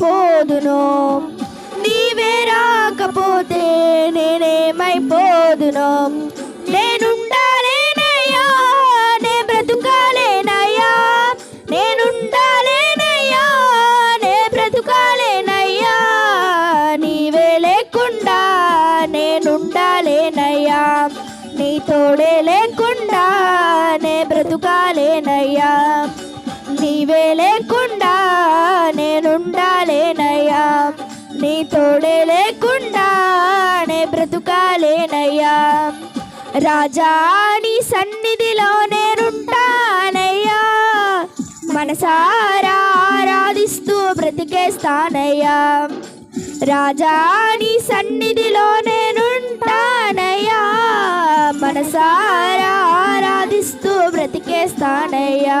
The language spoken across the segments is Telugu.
నేనేమైపోదును నీవే రాకపోతే నేనేమైపోదును. నేనుండాలేనయ్యా నే బ్రతుకాలేనయ్యా. నేనుండాలేనయ్యా నే బ్రతుకాలేనయ్యా. నీవే లేకుండా నేనుండాలేనయ్యా. నీ తోడే లేకుండా నే బ్రతుకాలేనయ్యా. నీవే లేకుండా నేనుండాలేనయ్యా. నీ తోడే లేకుండా నే బ్రతుకాలేనయ్యా. రాజా నీ సన్నిధిలో నేనుంటానయ్యా. మనసారా ఆరాధిస్తూ బ్రతికేస్తానయ్యా. రాజా నీ సన్నిధిలో నేనుంటానయ్యా. మనసారా ఆరాధిస్తూ బ్రతికేస్తానయ్యా.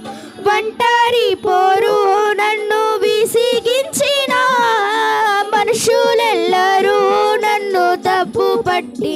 ఒంటరి పోరు నన్ను విసిగించిన మనుషులెల్లరూ నన్ను తప్పు పట్టి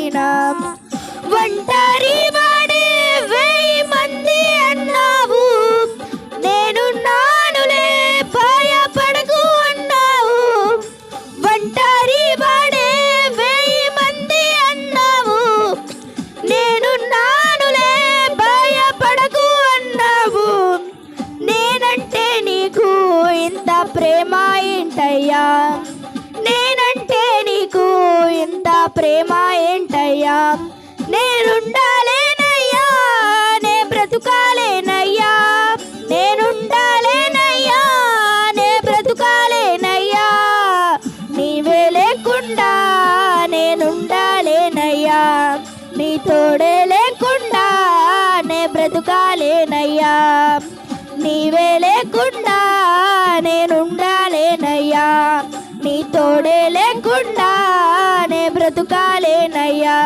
ప్రేమ ఏంటయ్యా? నేనుండాలేనయ్యా నే బ్రతుకాలేనయ్యా. నేనుండాలేనయ్యా నే బ్రతుకాలేనయ్యా. నీవే లేకుండా నేనుండాలేనయ్యా నీ తోడే లేకుండా నే బ్రతుకాలేనయ్యా. నీవే లేకుండా నేనుండాలేనయ్యా నీ తోడే లేకుండా నే బ్రతుకాలేనయ్యా.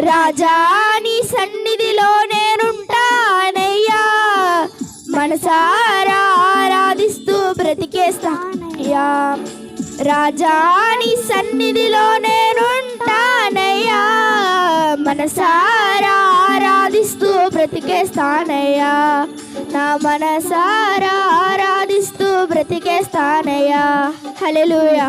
రాజా నీ సన్నిధిలో నేనుంటానయ్యా. మనసారా ఆరాధిస్తూ బ్రతికేస్తానయ్యా. రాజా నీ సన్నిధిలో నేనుంటానయ్యా. మనసారా ఆరాధిస్తూ బ్రతికేస్తానయ్యా. నా మనసారా బ్రతికేస్తానయ్యా హల్లెలూయా.